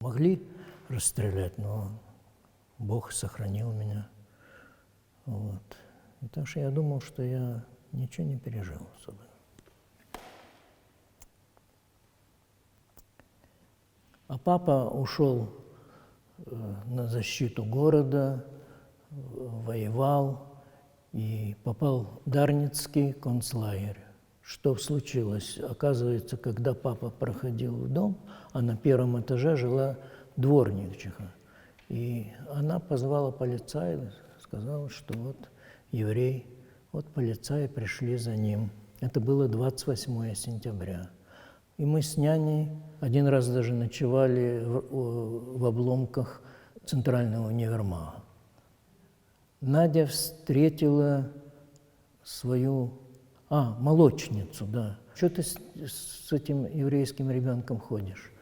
Могли расстрелять, но Бог сохранил меня. Вот. И так что я думал, что я ничего не пережил особенно. А папа ушел э, на защиту города, воевал и попал в Дарницкий концлагерь. Что случилось? Оказывается, когда папа проходил в дом, а на первом этаже жила дворничиха. И она позвала полицая, сказала, что вот еврей, вот полицаи пришли за ним. Это было 28 сентября. И мы с няней один раз даже ночевали в, о- в обломках центрального универмага. Надя встретила свою, а, молочницу, да. Что ты с, с этим еврейским ребенком ходишь?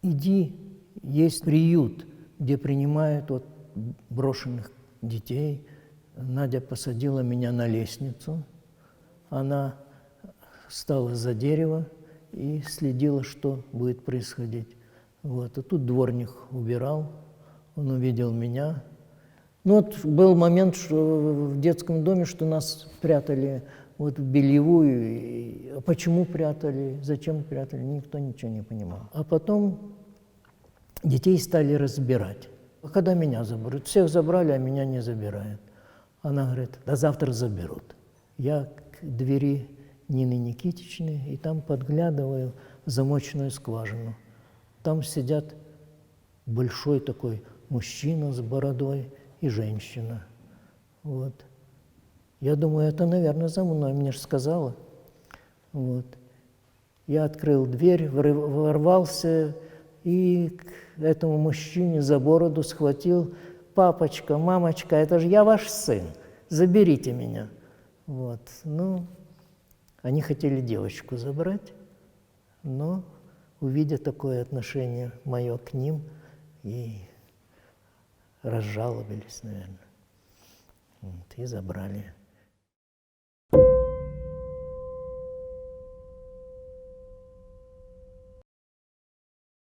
Иди, есть приют, где принимают вот брошенных детей. Надя посадила меня на лестницу. Она стала за дерево и следила, что будет происходить. Вот. А тут дворник убирал, он увидел меня. Ну вот был момент, что в детском доме, что нас прятали вот в бельевую. А почему прятали, зачем прятали, никто ничего не понимал. А потом детей стали разбирать. А когда меня заберут? Всех забрали, а меня не забирают. Она говорит, да завтра заберут. Я к двери Нины Никитичны, и там подглядываю в замочную скважину. Там сидят большой такой мужчина с бородой и женщина. Вот. Я думаю, это, наверное, за мной, мне же сказала. Вот. Я открыл дверь, ворвался и к этому мужчине за бороду схватил. Папочка, мамочка, это же я ваш сын, заберите меня. Вот. Ну, они хотели девочку забрать, но, увидя такое отношение мое к ним, и разжалобились, наверное. Вот, и забрали. thank you